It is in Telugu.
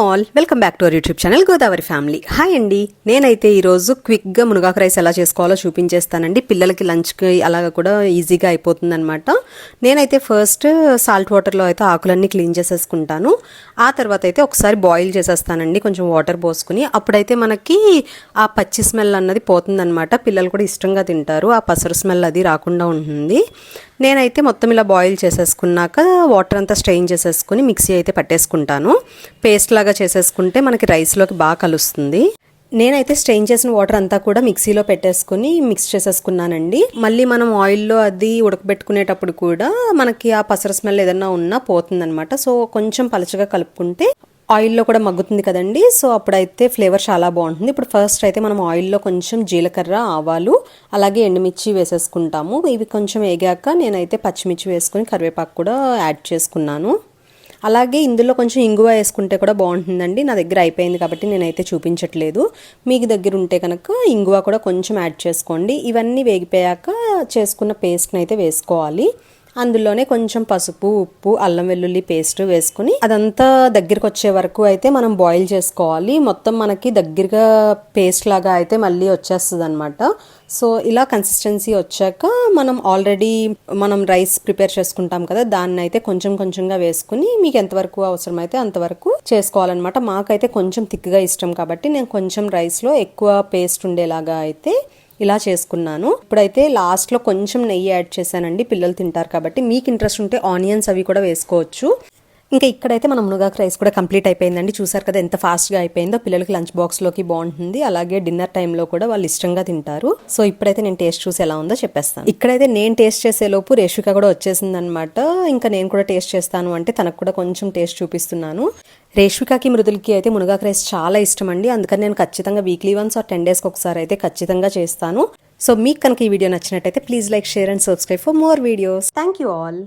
All welcome back to our YouTube channel Godavari family. Hi అండి. నేనైతే ఈరోజు క్విక్గా మునగాకు రైస్ ఎలా చేసుకోవాలో చూపించేస్తానండి. పిల్లలకి లంచ్కి అలాగా కూడా ఈజీగా అయిపోతుంది అనమాట నేనైతే ఫస్ట్ సాల్ట్ వాటర్లో అయితే ఆకులన్నీ క్లీన్ చేసేసుకుంటాను. ఆ తర్వాత అయితే ఒకసారి బాయిల్ చేసేస్తానండి. కొంచెం వాటర్ పోసుకుని. అప్పుడైతే మనకి ఆ పచ్చి స్మెల్ అన్నది పోతుందన్నమాట. పిల్లలు కూడా ఇష్టంగా తింటారు. ఆ పసరు స్మెల్ అది రాకుండా ఉంటుంది. నేనైతే మొత్తం ఇలా బాయిల్ చేసేసుకున్నాక వాటర్ అంతా స్ట్రెయిన్ చేసేసుకుని మిక్సీ అయితే పట్టేసుకుంటాను. పేస్ట్ లాగా చేసేసుకుంటే మనకి రైస్లోకి బాగా కలుస్తుంది. నేనైతే స్ట్రెయిన్ చేసిన వాటర్ అంతా కూడా మిక్సీలో పెట్టేసుకుని మిక్స్ చేసేసుకున్నానండి. మళ్ళీ మనం ఆయిల్లో అది ఉడకబెట్టుకునేటప్పుడు కూడా మనకి ఆ పసర స్మెల్ ఏదన్నా ఉన్నా పోతుందనమాట సో కొంచెం పలచగా కలుపుకుంటే ఆయిల్లో కూడా మగ్గుతుంది కదండి. సో అప్పుడైతే ఫ్లేవర్ చాలా బాగుంటుంది. ఇప్పుడు ఫస్ట్ అయితే మనం ఆయిల్లో కొంచెం జీలకర్ర ఆవాలు అలాగే ఎండుమిర్చి వేసేసుకుంటాము. ఇవి కొంచెం వేగాక నేనైతే పచ్చిమిర్చి వేసుకొని కరివేపాకు కూడా యాడ్ చేసుకున్నాను. అలాగే ఇందులో కొంచెం ఇంగువ వేసుకుంటే కూడా బాగుంటుందండి. నా దగ్గర అయిపోయింది కాబట్టి నేనైతే చూపించట్లేదు. మీకు దగ్గర ఉంటే కనుక ఇంగువ కూడా కొంచెం యాడ్ చేసుకోండి. ఇవన్నీ వేగిపోయాక చేసుకున్న పేస్ట్ని అయితే వేసుకోవాలి. అందులోనే కొంచెం పసుపు ఉప్పు అల్లం వెల్లుల్లి పేస్ట్ వేసుకుని అదంతా దగ్గరికి వచ్చే వరకు అయితే మనం బాయిల్ చేసుకోవాలి. మొత్తం మనకి దగ్గరగా పేస్ట్ లాగా అయితే మళ్ళీ వచ్చేస్తుంది అనమాట సో ఇలా కన్సిస్టెన్సీ వచ్చాక మనం ఆల్రెడీ మనం రైస్ ప్రిపేర్ చేసుకుంటాం కదా దాన్ని అయితే కొంచెం కొంచెంగా వేసుకుని మీకు ఎంతవరకు అవసరమైతే అంతవరకు చేసుకోవాలన్నమాట. మాకైతే కొంచెం థిక్గా ఇష్టం కాబట్టి నేను కొంచెం రైస్లో ఎక్కువ పేస్ట్ ఉండేలాగా అయితే ఇలా చేసుకున్నాను. ఇప్పుడైతే లాస్ట్లో కొంచెం నెయ్యి యాడ్ చేశానండి. పిల్లలు తింటారు కాబట్టి మీకు ఇంట్రెస్ట్ ఉంటే ఆనియన్స్ అవి కూడా వేసుకోవచ్చు. ఇంకా ఇక్కడైతే మన మునగాకు రైస్ కూడా కంప్లీట్ అయిపోయిందండి. చూసారు కదా ఎంత ఫాస్ట్గా అయిపోయిందో. పిల్లలకి లంచ్ బాక్స్లోకి బాగుంటుంది. అలాగే డిన్నర్ టైంలో కూడా వాళ్ళు ఇష్టంగా తింటారు. సో ఇప్పుడైతే నేను టేస్ట్ చూసి ఎలా ఉందో చెప్పేస్తాను. ఇక్కడైతే నేను టేస్ట్ చేసే లోపు రేషిక కూడా వచ్చేసింది అనమాట ఇంకా నేను కూడా టేస్ట్ చేస్తాను అంటే తనకు కూడా కొంచెం టేస్ట్ చూపిస్తున్నాను. రేష్మికాకి మృదులకి అయితే మునగాకు రైస్ చాలా ఇష్టం అండి అందుకని నేను ఖచ్చితంగా వీక్లీ వన్స్ ఆర్ టెన్ డేస్కి ఒకసారి అయితే ఖచ్చితంగా చేస్తాను. సో మీకు కనుక ఈ వీడియో నచ్చినట్టయితే please like share and subscribe for more videos thank you all